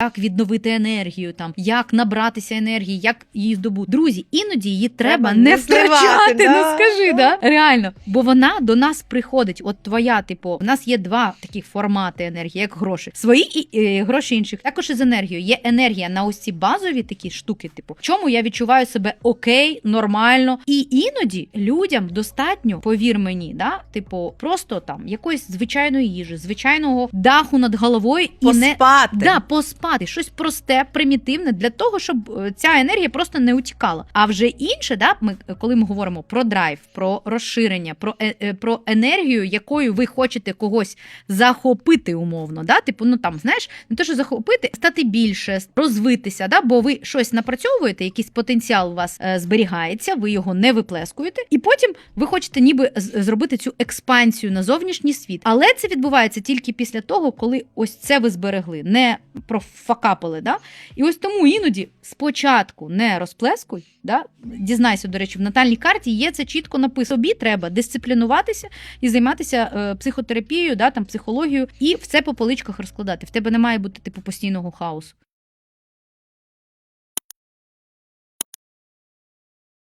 як відновити енергію, там як набратися енергії, як її здобути. Друзі, іноді її треба, Треба не не втрачати. да. Ну скажи, да? реально. Бо вона до нас приходить. От твоя, типу, в нас є два таких формати енергії, як гроші. Свої і е, гроші інших. Також і з енергією. Є енергія на ось ці базові такі штуки, типу, в чому я відчуваю себе окей, нормально. І іноді людям достатньо, повір мені, да, типу, просто там якоїсь звичайної їжі, звичайного даху над головою і не Поспати. Да, поспати, щось просте, примітивне для того, щоб е, ця енергія просто не утікала. А вже інше, да, ми коли ми говоримо про драйв, про розширення, про, е, е, про енергію, якою ви хочете когось захопити умовно, да, типу, ну там знаєш, не те, що захопити, стати більше, розвитися, да, бо ви щось напрацьовуєте, якийсь потенціал у вас е, зберігається, ви його не виплескуєте, і потім ви хочете ніби зробити цю експансію на зовнішній світ. Але це відбувається тільки після того, коли ось це ви зберегли, не профакапили. Да? І ось тому іноді спочатку не розплескуй. Да? Дізнайся, до речі, в натальній карті є це чітко написано. Тобі треба дисциплінуватися і займатися е, психотерапією, да, там, психологією, і все по поличках розкладати. В тебе не має бути типу постійного хаосу.